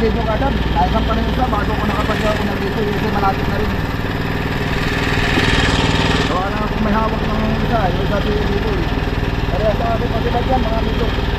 tayo dito kadam. Naisan pa rin isa bago ko nakapagya ako na dito. Kasi malapit na rin. Gawa na ako may hawak ng isa. Yung isa dito eh. Pero sa ating pasilag yan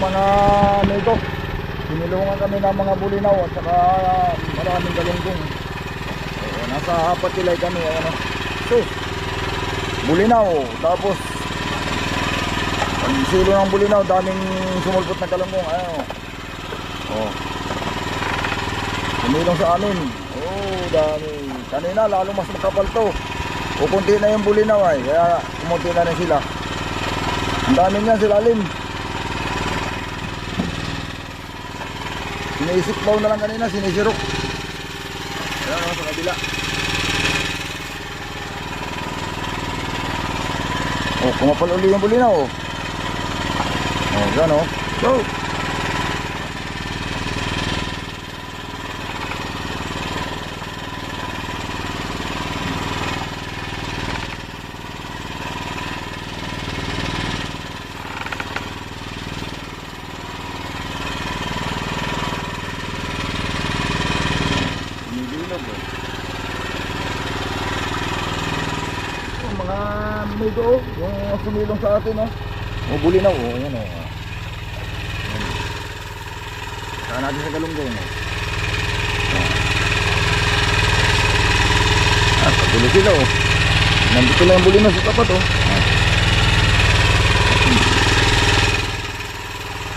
mga dito. Tinulungan kami ng mga bulinaw at saka ah, maraming galunggong. Oo, nasa apat kilay kami. Ano. So, bulinaw. Tapos, ang silo ng bulinaw, daming sumulpot na galunggong. Ayun. Oh. Tumilong sa amin. Oh, dami. Kanina, lalo mas makapal to. Kukunti na yung bulinaw ay. Kaya, kumunti na rin sila. Ang dami niyan sila Lim. Siniisip baw na lang kanina, sinisirok. Ayan o, sa kabila. Oh, kumapal uli yung bulinaw oh. Oh, yan oh. Go! Nililog eh. Yung mga amigo, oh, yung sumilong sa atin, oh. O, buli na, oh. Ayan, oh. Saan natin sa galunggong, oh. Ah, pagulo sila, oh. Nandito lang yung buli na sa tapat, oh.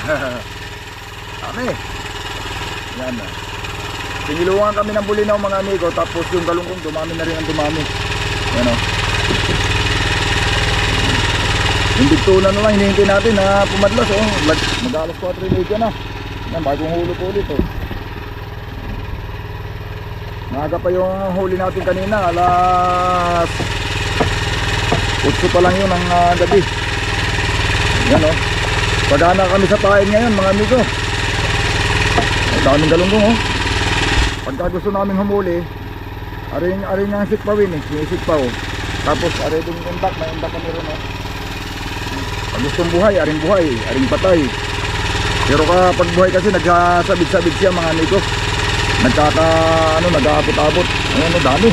Ah. Kami. Yan, oh. Sinilungan kami ng bulinaw mga amigo tapos yung galunggong dumami na rin ang dumami. Yan o. Yung bigtuna na lang hinihintay natin na pumadlas oh. Mag- Mag-alas 4.30 na. Yan, bagong hulo po ulit oh. Maaga pa yung huli natin kanina, alas 8 pa lang yun ang ah, gabi. Yan oh. Pagana kami sa pain ngayon mga amigo. Ang daming galunggong oh. Pagka gusto namin humuli, aring aring ang sikpawin eh, sinisik oh. Tapos aring yung undak, may undak kami ron oh. Gustong buhay, aring buhay, aring patay. Pero kapag buhay kasi nagsasabit-sabit siya mga amigo. Nagkaka ano, nag-aabot-abot. Ayan oh, dami.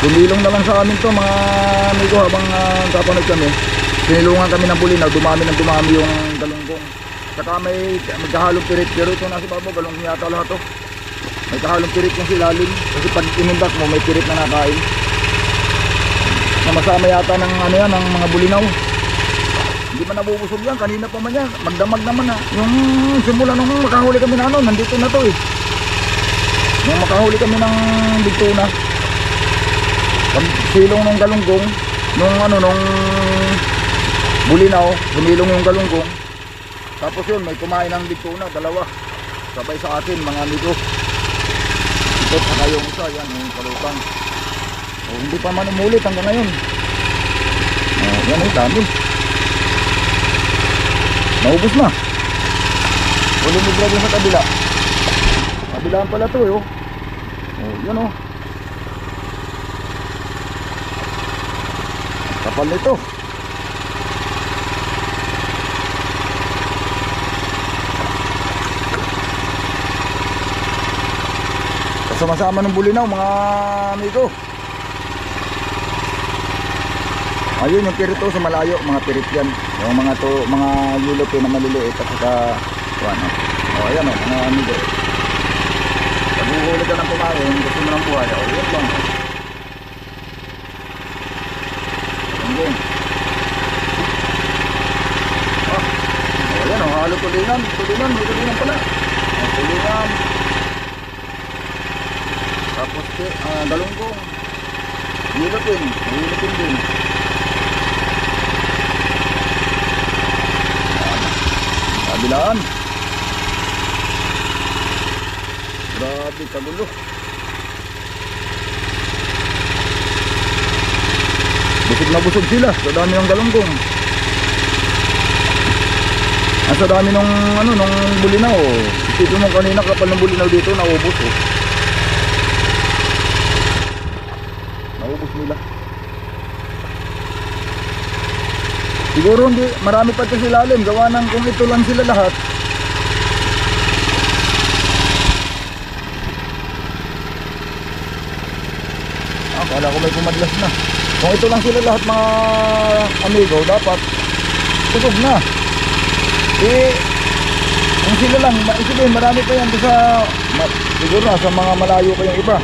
Tumilong na lang sa amin to mga amigo habang uh, kapanag kami. Sinilungan kami ng bulinaw, dumami ng dumami yung galunggong. Saka may magkahalong pirit pero ito nasa babo galong yata lahat to. May kahalong pirit yung silalim kasi pag inundak mo may pirit na nakain. Namasama yata ng ano yan ng mga bulinaw. Hindi pa nabubusog yan, kanina pa man yan. Magdamag naman na. Yung simula nung makahuli kami na ano, nandito na to eh. Nung makahuli kami ng bigtuna. Silong ng galunggong, nung ano, nung bulinaw, sumilong yung galunggong. Tapos yun, may kumain ng bigtuna, dalawa. Sabay sa atin, mga amigo. Ito, saka yung isa, yan, yung kalutang. O, hindi pa man umulit hanggang ngayon. O, yan, eh, dami. Naubos na. Uling libre din sa kabila. Kabilaan pala to, eh, oh. O, yan, oh. Kapal nito. Kasama-sama ng bulinaw mga amigo. Ayun yung pirito sa malayo, mga pirit. Yung mga to, mga yulope na maliliit at saka ano. Oh, ayan oh, mga amigo. Pag uhuli ka ng pumarin, gusto mo ng buhay, oh, yun lang. Hanggang. Ah, oh, ayan oh, halo tulingan, tulingan, may tulingan pala. Oh, tulingan. Tapos uh, galunggong. Yulupin. Yulupin din. Kabilaan. Grabe kagulo. Busog na busog sila sa dami ng galunggong. Ang sa dami ng ano nung bulinaw. Isipin mo kanina kapal ng bulinaw dito naubos oh. naubos nila siguro hindi marami pa ito sa ilalim gawa ng kung ito lang sila lahat ah, kala ko may pumadlas na kung ito lang sila lahat mga amigo dapat tusog na eh Kung sila lang, ma- sige, marami pa yan sa, ma- siguro na, sa mga malayo pa yung iba.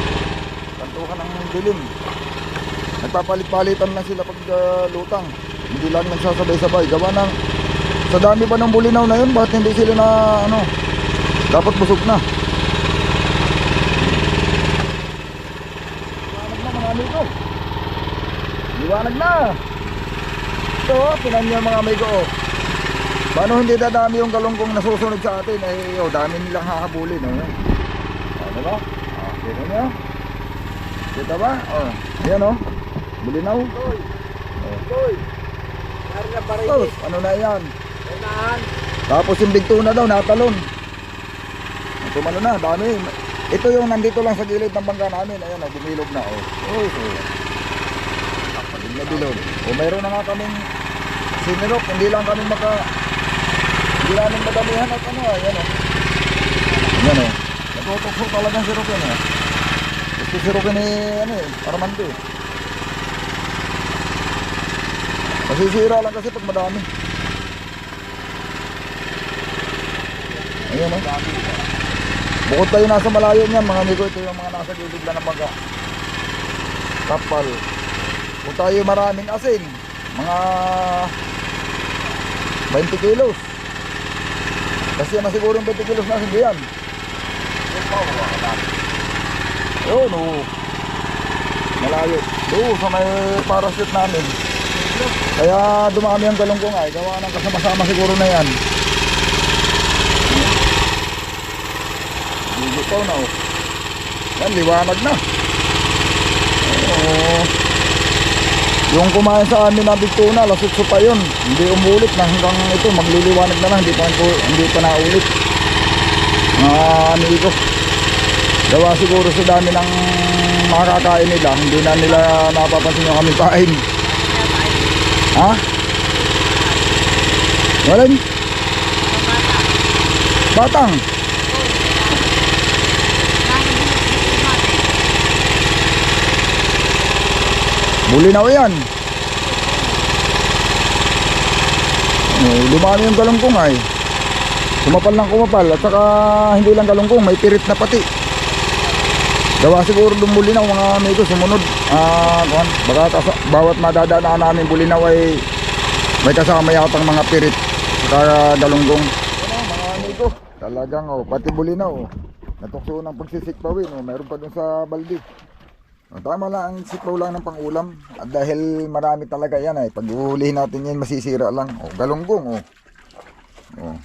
Kantuhan ng dilim. Nagpapalit-palitan lang sila pag ah, lutang. Hindi lang nagsasabay-sabay. Gawa ng, sa dami pa ng bulinaw na yun, bakit hindi sila na, ano, dapat busog na. Liwanag na mga amigo. Liwanag na. Ito, tinan niyo mga amigo. Paano hindi dadami yung galunggong nasusunod sa atin? Eh, oh, dami nilang hahabulin. Oh. Ano ba? Oh, kita niyo? Kita ba? Oh, yan oh. Bulinaw. Oh. Na barilis. ano na yan? Tapos yung big tuna daw, natalon. Tumalo na, dami. Ito yung nandito lang sa gilid ng bangka namin. Ayan, oh, na. Oh. Oh, oh. Kapatid na bilog. O mayroon na nga kaming sinirok. Hindi lang kami maka... Hindi namin madamihan at ano. Ayan, oh. Ayan, oh. Natutukso talagang sirok yan, eh. Gusto sirokin ni, ano eh, Armando eh. Masisira lang kasi pag madami. Ayan o. Bukod tayo nasa malayo niyan mga amigo, ito yung mga nasa gilid na ng bangka. Kapal. Kung tayo maraming asin, mga 20 kilos. Kasi na siguro yung 20 kilos na asin diyan. Yun o. Malayo. Doon sa may parachute namin. Kaya dumami ang galunggong ay. Gawa ng kasama-sama siguro na yan. Bigitaw na oh. Yan, liwanag na. Yung kumain sa amin na bigtuna, lasutso pa yun. Hindi umulit na hanggang ito, magliliwanag na lang. Hindi pa, hindi pa naulit. Mga amigo. Gawa siguro sa dami ng makakain nila. Hindi na nila napapansin yung kami kain. Ha? Walang? Batang? Bulinaw yan. Oh, yung galungkong ay. Kumapal ng kumapal at saka hindi lang galungkong, may pirit na pati. Gawa siguro dumulinaw mga amigo sumunod. Ah, kuwan, baka kasa, bawat madadaanan namin bulinaw ay may kasama yatang mga pirit saka galunggong. Ano, mga amigo, talagang oh, pati bulinaw. Oh. Natukso ng pagsisikpawin, oh, meron pa dun sa baldi. Oh, tama lang, ang sipaw lang ng pangulam. At dahil marami talaga yan ay pag uhulihin natin yan masisira lang. Oh, galunggong oh. Oh.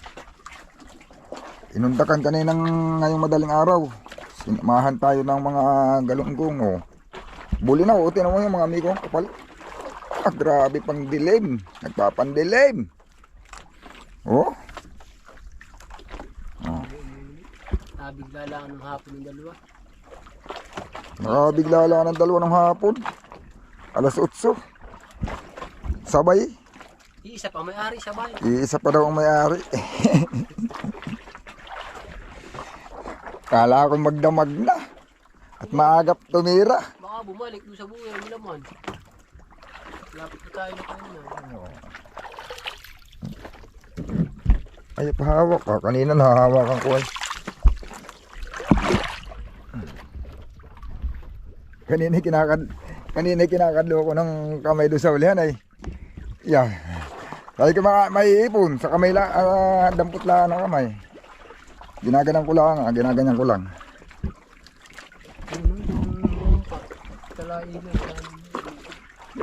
Inundakan kaninang ngayong madaling araw. Sinamahan tayo ng mga galunggong oh. Buli na oh, tinan mo yung mga amigo kapal. Ah, grabe pang dilim. Nagpapandilim. Oh. Oh. Nabigla lang ng hapon ng dalawa. Nakabigla lang ng dalawa ng hapon. Alas 8. Sabay. Iisa pa may-ari sa bayan. Iisa pa daw ang may-ari. Kala ko magdamag na. At maagap tumira. Baka bumalik doon sa buhay ng laman. Lapit na tayo na kanina. Ay, pahawak. Ah, kanina nahahawakan ko ay. Kanina kinakad kanina kinakadlo ko ng kamay doon sa ulihan ay. Yeah. Sabi ko mga may ipon sa kamay la, ah, dampot lang ng kamay. Ginaganyan ko lang, ah, ginaganyan ko lang. Kalain na.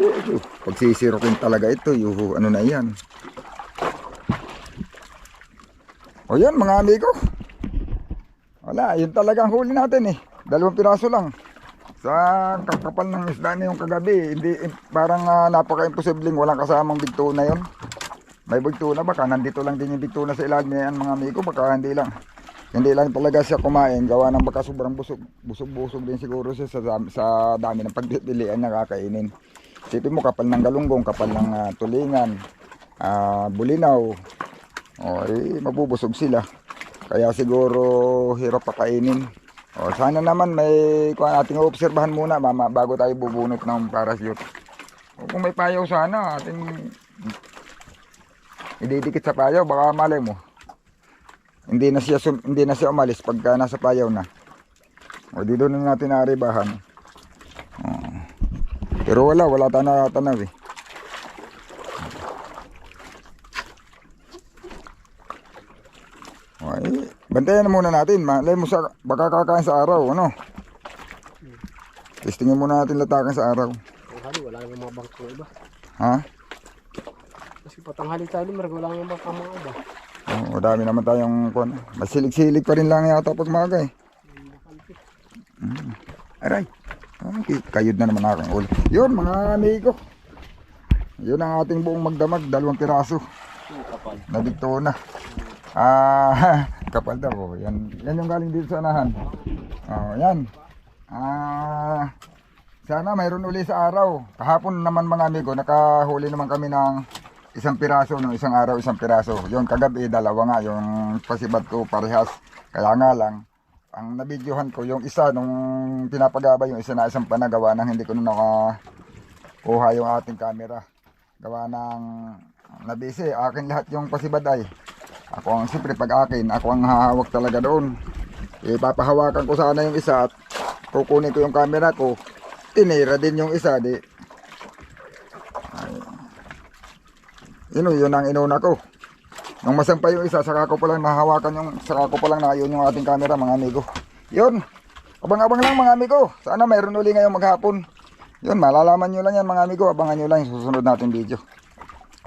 Oo, Pagsisirokin talaga ito, yuhu, ano na yan. O yan mga amigo. Wala, yun talaga ang huli natin eh. Dalawang piraso lang. Sa kakapal ng isda na yung kagabi, hindi, eh, parang uh, napaka-imposibleng walang kasamang bigtuna yun. May bigtuna baka nandito lang din yung bigtuna sa ilalim yan mga amigo, baka hindi lang. Hindi lang talaga siya kumain, gawa ng baka sobrang busog. Busog-busog din siguro siya sa, sa dami ng pagpipilian na kakainin. Isipin mo, kapal ng galunggong, kapal ng ah, tulingan, ah, bulinaw. O, eh, mabubusog sila. Kaya siguro hirap pakainin. O, sana naman may kung ating obserbahan muna mama, bago tayo bubunot ng parachute. O, kung may payaw sana, ating ididikit sa payaw, baka malay mo. Hindi na siya hindi na siya umalis pagka nasa payaw na. O di doon na natin naaribahan. Oo. Pero wala, wala tayo nakatanaw eh. Ay, bantayan na muna natin. Malay mo sa, baka kakain sa araw, ano? Testingin muna natin latakan sa araw. Tanghali, wala nang mga bangko iba. Ha? Kasi patanghali tayo, mer, wala nang bangko mga iba. Oo, dami naman tayong kon. Masilig-silig pa rin lang yata pag maga eh. Mm. Aray. Ay, kayod na naman aking ulo. Yun mga amigo. Yun ang ating buong magdamag. Dalawang piraso. Hmm. Nabigto na. Ah, kapal daw. oh. Yan, yan yung galing dito sa anahan. Oh, yan. Ah, sana mayroon uli sa araw. Kahapon naman mga amigo, nakahuli naman kami ng isang piraso no, isang araw isang piraso. Yung kagabi dalawa nga yung pasibad ko parehas. Kaya nga lang ang nabidyohan ko yung isa nung pinapagabay yung isa na isang panagawa nang hindi ko na nakakuha yung ating camera. Gawa ng nabisi, akin lahat yung pasibad ay. Ako ang siyempre pag akin, ako ang hahawak talaga doon. Ipapahawakan ko sana yung isa at kukunin ko yung camera ko. Tinira din yung isa, di. Ay. Yun, yun ang inuna ko. Nung masampay yung isa, saka ko palang nahawakan yung, saka ko palang na yun yung ating camera mga amigo. Yun. Abang-abang lang mga amigo. Sana mayroon uli ngayong maghapon. Yun, malalaman nyo lang yan mga amigo. Abangan nyo lang yung susunod natin video.